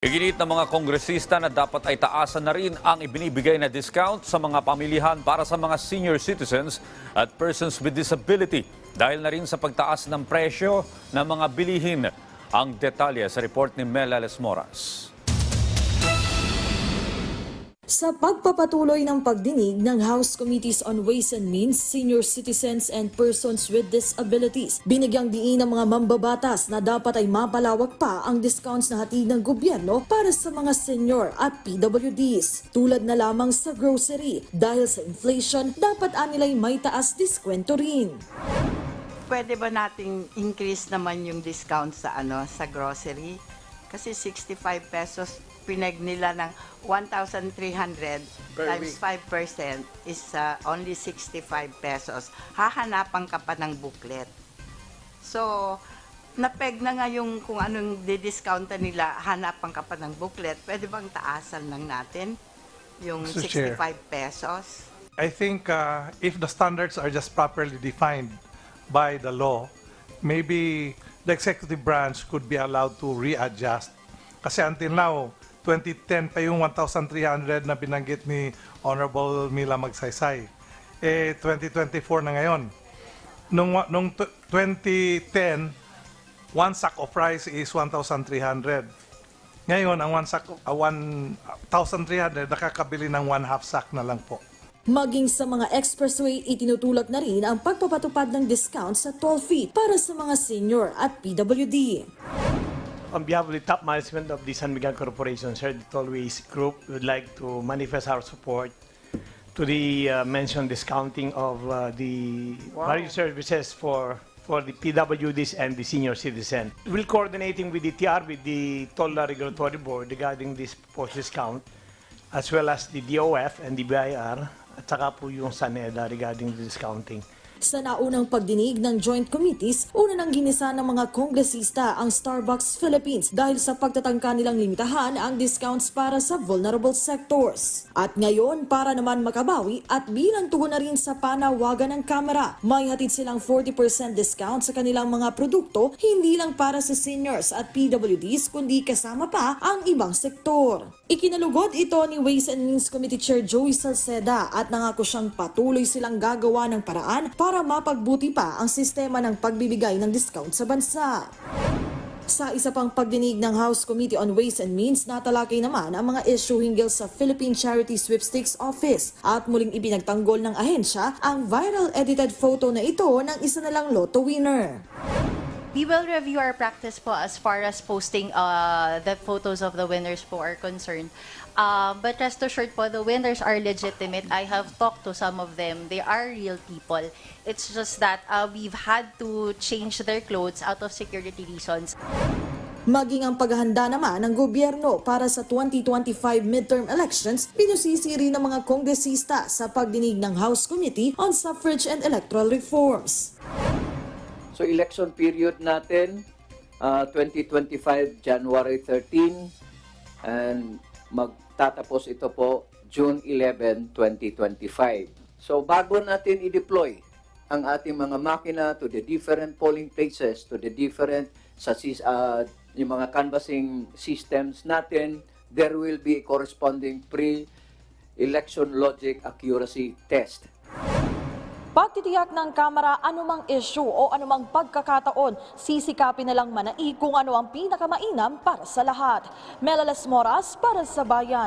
Iginit ng mga kongresista na dapat ay taasan na rin ang ibinibigay na discount sa mga pamilihan para sa mga senior citizens at persons with disability dahil na rin sa pagtaas ng presyo ng mga bilihin. Ang detalye sa report ni Mel Ales Moras. Sa pagpapatuloy ng pagdinig ng House Committees on Ways and Means, Senior Citizens and Persons with Disabilities, binigyang diin ng mga mambabatas na dapat ay mapalawak pa ang discounts na hatid ng gobyerno para sa mga senior at PWDs. Tulad na lamang sa grocery, dahil sa inflation, dapat anilay may taas diskwento rin. Pwede ba nating increase naman yung discount sa ano sa grocery? Kasi 65 pesos pinag nila ng 1,300 times 5% is uh, only 65 pesos. Hahanapan ka pa ng booklet. So, napeg na nga yung kung anong didiscountan nila, hanapan ka pa ng booklet. Pwede bang taasan lang natin yung Mr. Chair. 65 pesos? I think uh, if the standards are just properly defined by the law, maybe the executive branch could be allowed to readjust. Kasi until now, 2010 pa yung 1,300 na binanggit ni Honorable Mila Magsaysay. Eh, 2024 na ngayon. Nung, nung t- 2010, one sack of rice is 1,300. Ngayon, ang one sack, uh, 1,300 nakakabili ng one half sack na lang po. Maging sa mga expressway, itinutulak na rin ang pagpapatupad ng discount sa toll fee para sa mga senior at PWD. On behalf of the top management of the San Miguel Corporation, Sir the Tollways Group, we would like to manifest our support to the uh, mentioned discounting of uh, the various services for for the PWDs and the senior citizen. We're coordinating with the TR, with the Toll Regulatory Board regarding this post discount, as well as the DOF and the BIR, at saka po yung SANEDA regarding the discounting. Sa naunang pagdinig ng joint committees, una nang ginisa ng mga kongresista ang Starbucks Philippines dahil sa pagtatangka nilang limitahan ang discounts para sa vulnerable sectors. At ngayon, para naman makabawi at bilang tugon na rin sa panawagan ng Kamara, may hatid silang 40% discount sa kanilang mga produkto, hindi lang para sa seniors at PWDs kundi kasama pa ang ibang sektor. Ikinalugod ito ni Ways and Means Committee Chair Joey Salceda at nangako siyang patuloy silang gagawa ng paraan para mapagbuti pa ang sistema ng pagbibigay ng discount sa bansa. Sa isa pang pagdinig ng House Committee on Ways and Means, natalakay naman ang mga issue hinggil sa Philippine Charity Sweepstakes Office at muling ibinagtanggol ng ahensya ang viral edited photo na ito ng isa na lang lotto winner. We will review our practice po as far as posting uh, the photos of the winners po are concerned. Um, but rest assured po, the winners are legitimate. I have talked to some of them. They are real people. It's just that uh, we've had to change their clothes out of security reasons. Maging ang paghahanda naman ng gobyerno para sa 2025 midterm elections, pinusisi ng mga kongresista sa pagdinig ng House Committee on Suffrage and Electoral Reforms. So election period natin, uh, 2025 January 13 and magtatapos ito po June 11, 2025. So bago natin i-deploy ang ating mga makina to the different polling places, to the different sa uh, yung mga canvassing systems natin, there will be corresponding pre-election logic accuracy test. Pagtitiyak ng Kamara anumang issue o anumang pagkakataon, sisikapin na lang manai kung ano ang pinakamainam para sa lahat. Melalas Moras para sa Bayan.